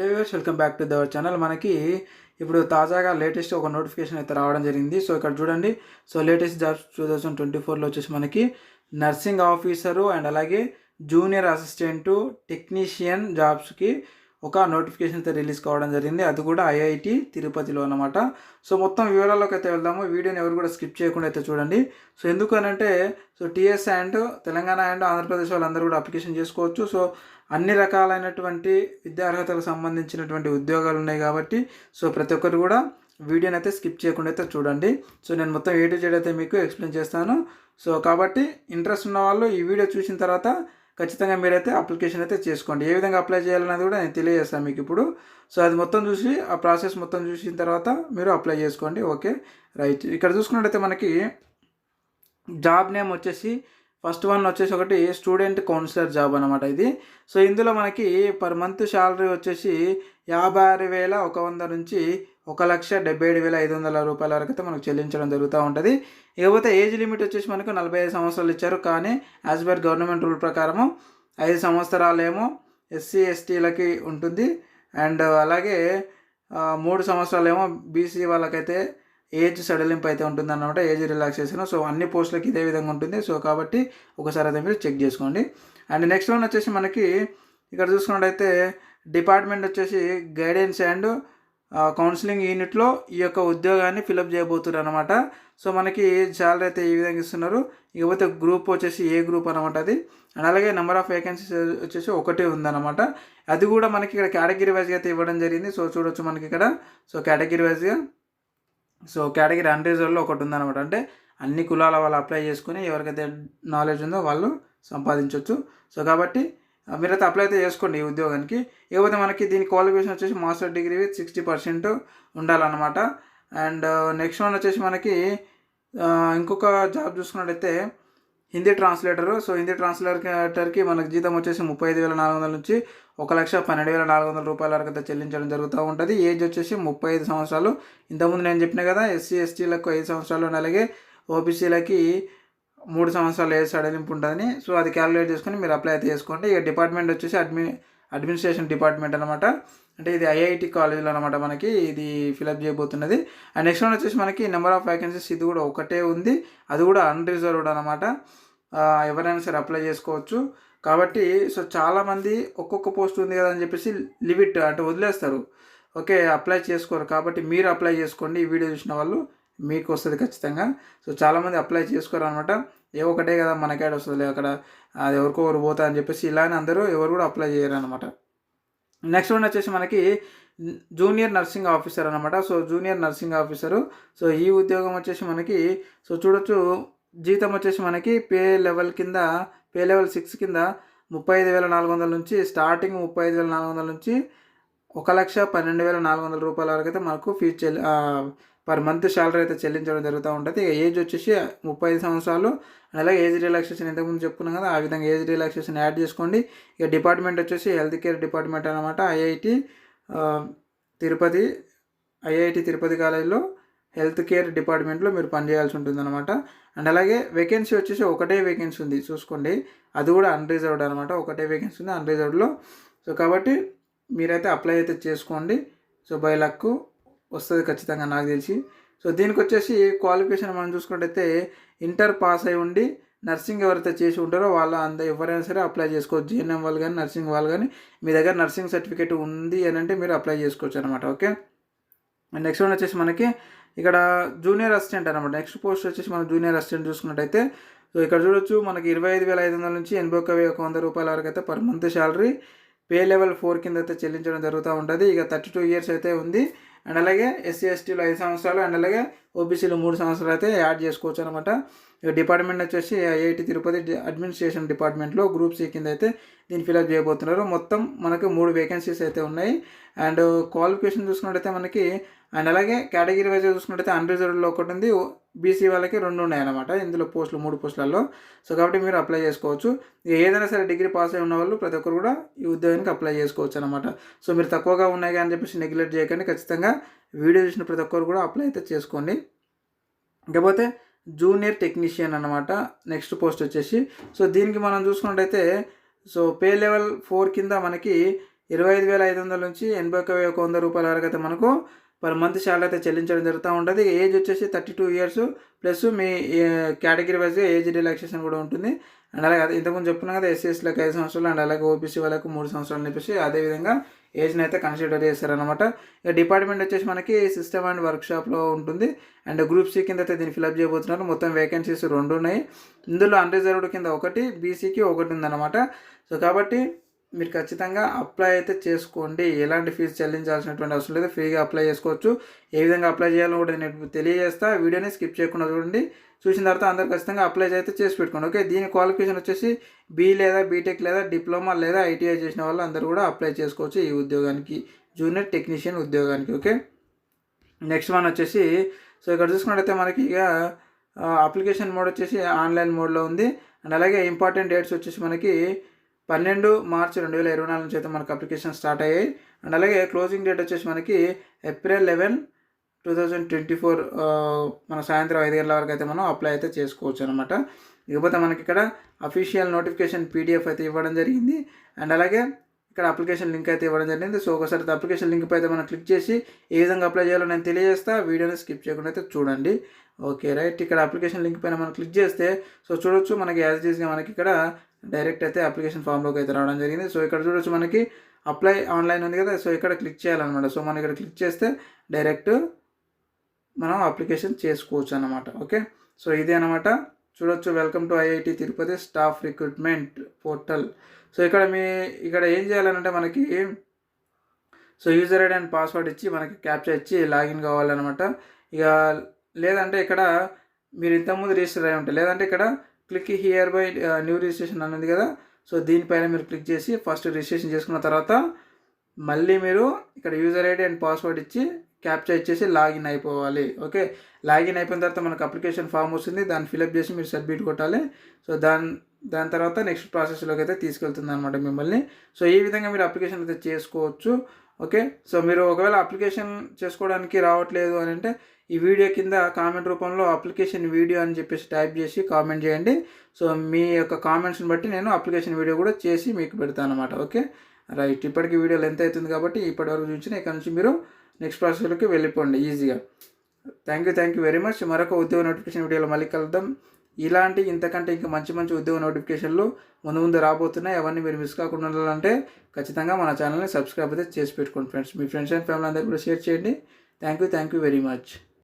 Viewers welcome back to our channel మనకి ఇప్పుడు తాజాగా లేటెస్ట్ ఒక నోటిఫికేషన్ అయితే రావడం జరిగింది. సో ఇక్కడ చూడండి. So latest jobs two thousand twenty ఫోర్లో వచ్చేసి మనకి నర్సింగ్ ఆఫీసరు అండ్ అలాగే జూనియర్ అసిస్టెంటు టెక్నీషియన్ జాబ్స్కి ఒక నోటిఫికేషన్ అయితే రిలీజ్ కావడం జరిగింది. అది కూడా ఐఐటి తిరుపతిలో అనమాట సో మొత్తం వివరాల్లోకి అయితే వెళ్దాము. వీడియోని ఎవరు కూడా స్కిప్ చేయకుండా అయితే చూడండి. సో ఎందుకు అంటే so TS and Telangana and Andhra Pradesh వాళ్ళందరూ కూడా అప్లికేషన్ చేసుకోవచ్చు. సో అన్ని రకాలైనటువంటి విద్యార్హతలకు సంబంధించినటువంటి ఉద్యోగాలు ఉన్నాయి కాబట్టి సో ప్రతి ఒక్కరు కూడా వీడియోని అయితే స్కిప్ చేయకుండా అయితే చూడండి. సో నేను మొత్తం ఏ టు జెడ్ అయితే మీకు ఎక్స్ప్లెయిన్ చేస్తాను. సో కాబట్టి ఇంట్రెస్ట్ ఉన్న వాళ్ళు ఈ వీడియో చూసిన తర్వాత ఖచ్చితంగా మీరైతే అప్లికేషన్ అయితే చేసుకోండి. ఏ విధంగా అప్లై చేయాలనేది కూడా నేను తెలియజేస్తాను మీకు ఇప్పుడు. సో అది మొత్తం చూసి ఆ ప్రాసెస్ మొత్తం చూసిన తర్వాత మీరు అప్లై చేసుకోండి. ఓకే? రైట్. ఇక్కడ చూసుకున్నట్టయితే మనకి జాబ్ నేమ్ వచ్చేసి ఫస్ట్ వన్ వచ్చేసి ఒకటి స్టూడెంట్ కౌన్సిలర్ జాబ్ అనమాట ఇది. సో ఇందులో మనకి పర్ మంత్ శాలరీ వచ్చేసి యాభై ఆరు వేల ఒక వంద నుంచి ఒక లక్ష డెబ్బై ఏడు వేల ఐదు వందల రూపాయల వరకు అయితే మనకు చెల్లించడం జరుగుతూ ఉంటుంది. ఇకపోతే ఏజ్ లిమిట్ వచ్చేసి మనకు నలభై ఐదు సంవత్సరాలు ఇచ్చారు. కానీ యాజ్ పర్ గవర్నమెంట్ రూల్ ప్రకారము ఐదు సంవత్సరాలేమో ఎస్సీ ఎస్టీలకి ఉంటుంది. అండ్ అలాగే మూడు మూడు సంవత్సరాలేమో బీసీ వాళ్ళకైతే ఏజ్ సడలింపు అయితే ఉంటుంది అన్నమాట ఏజ్ రిలాక్సేషన్. సో అన్ని పోస్టులకి ఇదే విధంగా ఉంటుంది. సో కాబట్టి ఒకసారి అయితే మీరు చెక్ చేసుకోండి. అండ్ నెక్స్ట్ వన్ వచ్చేసి మనకి ఇక్కడ చూసుకున్నట్టయితే డిపార్ట్మెంట్ వచ్చేసి గైడెన్స్ అండ్ కౌన్సిలింగ్ యూనిట్లో ఈ యొక్క ఉద్యోగాన్ని ఫిలప్ చేయబోతున్నారు అనమాట సో మనకి శాలరీ అయితే ఈ విధంగా ఇస్తున్నారు. ఇకపోతే గ్రూప్ వచ్చేసి ఏ గ్రూప్ అనమాట అది. అండ్ అలాగే నెంబర్ ఆఫ్ వేకెన్సీస్ వచ్చేసి ఒకటే ఉందన్నమాట. అది కూడా మనకి ఇక్కడ కేటగిరీ వైజ్గా అయితే ఇవ్వడం జరిగింది. సో చూడొచ్చు మనకి ఇక్కడ. సో కేటగిరీ వైజ్గా సో కేటగిరీ అన్రిజర్వ్లో ఒకటి ఉందన్నమాట అంటే అన్ని కులాల వాళ్ళు అప్లై చేసుకుని ఎవరికైతే నాలెడ్జ్ ఉందో వాళ్ళు సంపాదించవచ్చు సో కాబట్టి మీరైతే అప్లై అయితే చేసుకోండి ఈ ఉద్యోగానికి. ఇకపోతే మనకి దీని క్వాలిఫికేషన్ వచ్చేసి master degree with sixty percent ఉండాలన్నమాట. అండ్ నెక్స్ట్ వన్ వచ్చేసి మనకి ఇంకొక జాబ్ చూసుకున్నట్టయితే హిందీ ట్రాన్స్లేటరు సో హిందీ ట్రాన్స్లేటర్కి మనకు జీతం వచ్చేసి ముప్పై ఐదు వేల నాలుగు వందల నుంచి ఒక లక్ష పన్నెండు వేల నాలుగు వందల రూపాయల వరకు అయితే చెల్లించడం జరుగుతూ ఉంటుంది. ఏజ్ వచ్చేసి ముప్పై ఐదు సంవత్సరాలు. ఇంతకుముందు నేను చెప్పిన కదా ఎస్సీ ఎస్టీలకు ఐదు సంవత్సరాలు అలాగే ఓబీసీలకి మూడు సంవత్సరాలు ఏజ్ సడలింపు ఉంటుందని. సో అది క్యాలిక్యులేట్ చేసుకొని మీరు అప్లై అయితే చేసుకోండి. ఇక డిపార్ట్మెంట్ వచ్చేసి అడ్మి అడ్మినిస్ట్రేషన్ డిపార్ట్మెంట్ అనమాట అంటే ఇది ఐఐటి కాలేజీలో అనమాట మనకి ఇది ఫిలప్ చేయబోతున్నది. అండ్ నెక్స్ట్ వన్ వచ్చేసి మనకి నెంబర్ ఆఫ్ వేకెన్సీస్ ఇది కూడా ఒకటే ఉంది. అది కూడా అన్రిజర్వ్డ్ అనమాట ఎవరైనా సరే అప్లై చేసుకోవచ్చు. కాబట్టి సో చాలామంది ఒక్కొక్క పోస్ట్ ఉంది కదా అని చెప్పేసి లిమిట్ అంటే వదిలేస్తారు. ఓకే అప్లై చేసుకోరు. కాబట్టి మీరు అప్లై చేసుకోండి. ఈ వీడియో చూసిన వాళ్ళు మీకు వస్తుంది ఖచ్చితంగా. సో చాలామంది అప్లై చేసుకోరు అనమాట ఏ ఒకటే కదా మనకేడ వస్తుంది అక్కడ. అది ఎవరికో ఎవరు పోతా అని చెప్పేసి ఇలానే అందరూ ఎవరు కూడా అప్లై చేయరు అనమాట నెక్స్ట్ వన్ వచ్చేసి మనకి జూనియర్ నర్సింగ్ ఆఫీసర్ అనమాట so junior nursing officer. So ఈ ఉద్యోగం వచ్చేసి మనకి సో చూడొచ్చు జీతం వచ్చేసి మనకి పే లెవెల్ కింద పే లెవెల్ సిక్స్ కింద ముప్పై ఐదు వేల నాలుగు వందల నుంచి స్టార్టింగ్ ముప్పై ఐదు వేల నాలుగు వందల నుంచి ఒక లక్ష పన్నెండు వేల నాలుగు వందల రూపాయల వరకు అయితే మనకు ఫీజ్ చెల్లి పర్ మంత్ శాలరీ అయితే చెల్లించడం జరుగుతూ ఉంటుంది. ఇక ఏజ్ వచ్చేసి ముప్పై ఐదు సంవత్సరాలు. అండ్ అలాగే ఏజ్ రిలాక్సేషన్ ఇంతకుముందు చెప్పుకున్నాం కదా ఆ విధంగా ఏజ్ రిలాక్సేషన్ యాడ్ చేసుకోండి. ఇక డిపార్ట్మెంట్ వచ్చేసి హెల్త్ కేర్ డిపార్ట్మెంట్ అనమాట ఐఐటి తిరుపతి ఐఐటి తిరుపతి కాలేజీలో హెల్త్ కేర్ డిపార్ట్మెంట్లో మీరు పనిచేయాల్సి ఉంటుంది అనమాట అండ్ అలాగే వేకెన్సీ వచ్చేసి ఒకటే వేకెన్సీ ఉంది చూసుకోండి. అది కూడా అన్రిజర్వ్డ్ అనమాట ఒకటే వేకెన్సీ ఉంది అన్రిజర్వ్డ్లో సో కాబట్టి మీరైతే అప్లై అయితే చేసుకోండి. సో బై లక్ వస్తుంది ఖచ్చితంగా నాకు తెలిసి. సో దీనికి వచ్చేసి క్వాలిఫికేషన్ మనం చూసుకున్నట్టయితే ఇంటర్ పాస్ అయి ఉండి నర్సింగ్ ఎవరైతే చేసి ఉంటారో వాళ్ళ అంత ఎవరైనా సరే అప్లై చేసుకోవచ్చు. జిఎన్ఎం వాళ్ళు కానీ నర్సింగ్ వాళ్ళు కానీ మీ దగ్గర నర్సింగ్ సర్టిఫికేట్ ఉంది అని అంటే మీరు అప్లై చేసుకోవచ్చు అనమాట ఓకే? నెక్స్ట్ వన్ వచ్చేసి మనకి ఇక్కడ జూనియర్ అసిస్టెంట్ అనమాట నెక్స్ట్ పోస్ట్ వచ్చేసి మనం జూనియర్ అసిస్టెంట్ చూసుకున్నట్టయితే సో ఇక్కడ చూడొచ్చు మనకి ఇరవై ఐదు వేల ఐదు వందల నుంచి ఎనభై ఒక వెయ్యి ఒక వంద రూపాయల వరకు అయితే per month salary pay level four కింద అయితే చెల్లించడం జరుగుతూ ఉంటుంది. ఇక థర్టీ టూ ఇయర్స్ అయితే ఉంది. అండ్ అలాగే ఎస్సీ ఎస్టీలో ఐదు సంవత్సరాలు అండ్ అలాగే ఓబీసీలో మూడు సంవత్సరాలు అయితే యాడ్ చేసుకోవచ్చు అనమాట డిపార్ట్మెంట్ వచ్చేసి ఐఐటి తిరుపతి అడ్మినిస్ట్రేషన్ డిపార్ట్మెంట్లో గ్రూప్ సి కింద అయితే దీన్ని ఫిలప్ చేయబోతున్నారు. మొత్తం మనకు మూడు వేకెన్సీస్ అయితే ఉన్నాయి. అండ్ క్వాలిఫికేషన్ చూసుకున్నట్టయితే మనకి అండ్ అలాగే కేటగిరీ వైజ్ చూసుకున్నట్టయితే అన్రిజర్వ్డ్లో ఒకటి ఉంది. బీసీ వాళ్ళకి రెండు ఉన్నాయి అన్నమాట ఇందులో పోస్టులు మూడు పోస్టులలో సో కాబట్టి మీరు అప్లై చేసుకోవచ్చు. ఏదైనా సరే డిగ్రీ పాస్ అయి ఉన్న వాళ్ళు ప్రతి ఒక్కరు కూడా ఈ ఉద్యోగానికి అప్లై చేసుకోవచ్చు అనమాట సో మీరు తక్కువగా ఉన్నాయి అని చెప్పేసి నెగ్లెక్ట్ చేయకండి. ఖచ్చితంగా వీడియో చూసిన ప్రతి ఒక్కరు కూడా అప్లై అయితే చేసుకోండి. ఇకపోతే జూనియర్ టెక్నీషియన్ అనమాట నెక్స్ట్ పోస్ట్ వచ్చేసి సో దీనికి మనం చూసుకున్నట్టయితే సో పే లెవెల్ ఫోర్ కింద మనకి ఇరవై ఐదు వేల ఐదు వందల నుంచి ఎనభై ఒక ఒక వంద రూపాయల వరకు అయితే మనకు పర్ మంత్ శాలరీ అయితే చెల్లించడం జరుగుతూ ఉంటుంది. ఏజ్ వచ్చేసి థర్టీ టూ ఇయర్స్ ప్లస్ మీ కేటగిరీ వైజ్గా ఏజ్ రిలాక్సేషన్ కూడా ఉంటుంది. అండ్ అలాగే ఇంతకుముందు చెప్పుకున్నాం కదా ఎస్సీఎస్లకు ఐదు సంవత్సరాలు అండ్ అలాగే ఓబీసీ వాళ్ళకు మూడు సంవత్సరాలు అని చెప్పేసి అదేవిధంగా ఏజ్ని అయితే కన్సిడర్ చేశారనమాట ఇక డిపార్ట్మెంట్ వచ్చేసి మనకి సిస్టమ్ అండ్ వర్క్షాప్లో ఉంటుంది. అండ్ గ్రూప్ సి కింద అయితే దీన్ని ఫిలప్ చేయబోతున్నారు. మొత్తం వేకెన్సీస్ రెండు ఉన్నాయి. ఇందులో అన్రిజర్వ్డ్ కింద ఒకటి బీసీకి ఒకటి ఉందన్నమాట. సో కాబట్టి మీరు ఖచ్చితంగా అప్లై అయితే చేసుకోండి. ఎలాంటి ఫీజు చెల్లించాల్సినటువంటి అవసరం లేదు. ఫ్రీగా అప్లై చేసుకోవచ్చు. ఏ విధంగా అప్లై చేయాలో కూడా నేను తెలియజేస్తా. వీడియోని స్కిప్ చేయకుండా చూడండి. చూసిన తర్వాత అందరు ఖచ్చితంగా అప్లై అయితే చేసి పెట్టుకోండి. ఓకే దీని క్వాలిఫికేషన్ వచ్చేసి బీ లేదా బీటెక్ లేదా డిప్లొమా లేదా ఐటీఐ చేసిన వాళ్ళు అందరూ కూడా అప్లై చేసుకోవచ్చు ఈ ఉద్యోగానికి. జూనియర్ టెక్నీషియన్ ఉద్యోగానికి. ఓకే నెక్స్ట్ వన్ వచ్చేసి సో ఇక్కడ చూసుకున్నట్టయితే మనకి ఇక అప్లికేషన్ మోడ్ వచ్చేసి ఆన్లైన్ మోడ్లో ఉంది. అండ్ అలాగే ఇంపార్టెంట్ డేట్స్ వచ్చేసి మనకి పన్నెండు మార్చి రెండు వేల ఇరవై నాలుగు నుంచి అయితే మనకు అప్లికేషన్ స్టార్ట్ అయ్యాయి. అండ్ అలాగే క్లోజింగ్ డేట్ వచ్చేసి మనకి April eleven two thousand twenty four మన సాయంత్రం ఐదు గంటల వరకు అయితే మనం అప్లై అయితే చేసుకోవచ్చు అనమాట ఇకపోతే మనకి ఇక్కడ అఫీషియల్ నోటిఫికేషన్ పీడిఎఫ్ అయితే ఇవ్వడం జరిగింది. అండ్ అలాగే ఇక్కడ అప్లికేషన్ లింక్ అయితే ఇవ్వడం జరిగింది. సో ఒకసారి అప్లికేషన్ లింక్ పై అయితే మనం క్లిక్ చేసి ఏ విధంగా అప్లై చేయాలో నేను తెలియజేస్తా. వీడియోని స్కిప్ చేయకుండా అయితే చూడండి. ఓకే రైట్ ఇక్కడ అప్లికేషన్ లింక్ పైన మనం క్లిక్ చేస్తే సో చూడొచ్చు మనకి యాజ్ ఈజ్గా మనకి ఇక్కడ డైరెక్ట్ అయితే అప్లికేషన్ ఫామ్లోకి అయితే రావడం జరిగింది. సో ఇక్కడ చూడొచ్చు మనకి అప్లై ఆన్లైన్ ఉంది కదా. సో ఇక్కడ క్లిక్ చేయాలన్నమాట. సో మనం ఇక్కడ క్లిక్ చేస్తే డైరెక్ట్ మనం అప్లికేషన్ చేసుకోవచ్చు అనమాట ఓకే సో ఇదే అనమాట చూడొచ్చు. Welcome to IIT Tirupati staff recruitment portal. So ఇక్కడ మీ ఇక్కడ ఏం చేయాలంటే మనకి so user ID and password ఇచ్చి మనకి క్యాప్చర్ ఇచ్చి లాగిన్ కావాలన్నమాట. ఇక లేదంటే ఇక్కడ మీరు ఇంతకుముందు రిజిస్టర్ అయి ఉంటారు లేదంటే ఇక్కడ click here by new registration అన్నది కదా. సో దీనిపైన మీరు క్లిక్ చేసి ఫస్ట్ రిజిస్ట్రేషన్ చేసుకున్న తర్వాత మళ్ళీ మీరు ఇక్కడ యూజర్ ఐడి అండ్ పాస్వర్డ్ ఇచ్చి క్యాప్చర్ ఇచ్చేసి లాగిన్ అయిపోవాలి. ఓకే లాగిన్ అయిపోయిన తర్వాత మనకు అప్లికేషన్ ఫామ్ వస్తుంది. దాన్ని ఫిలప్ చేసి మీరు సబ్మిట్ కొట్టాలి. సో దాని దాని తర్వాత నెక్స్ట్ ప్రాసెస్లోకి అయితే తీసుకెళ్తుంది అనమాట మిమ్మల్ని. సో ఈ విధంగా మీరు అప్లికేషన్ అయితే చేసుకోవచ్చు. ఓకే సో మీరు ఒకవేళ అప్లికేషన్ చేసుకోవడానికి రావట్లేదు అని అంటే ఈ వీడియో కింద కామెంట్ రూపంలో అప్లికేషన్ వీడియో అని చెప్పేసి టైప్ చేసి కామెంట్ చేయండి. సో మీ యొక్క కామెంట్స్ని బట్టి నేను అప్లికేషన్ వీడియో కూడా చేసి మీకు పెడతాను అనమాట ఓకే రైట్ ఇప్పటికి వీడియో లెంత్ అవుతుంది కాబట్టి ఇప్పటి వరకు చూసిన ఇక్కడ నుంచి మీరు నెక్స్ట్ ప్రాసెస్లోకి వెళ్ళిపోండి ఈజీగా. Thank you thank you very much మరొక ఉద్యోగ నోటిఫికేషన్ వీడియోలో మళ్ళీ కలుద్దాం. ఇలాంటి ఇంతకంటే ఇంకా మంచి మంచి ఉద్యోగ నోటిఫికేషన్లు ముందు ముందు రాబోతున్నాయి. అవన్నీ మీరు మిస్ కాకుండా ఉండాలంటే ఖచ్చితంగా మన ఛానల్ని సబ్స్క్రైబ్ అయితే చేసి పెట్టుకోండి ఫ్రెండ్స్. మీ ఫ్రెండ్స్ అండ్ ఫ్యామిలీ అందరికీ కూడా షేర్ చేయండి. Thank you thank you very much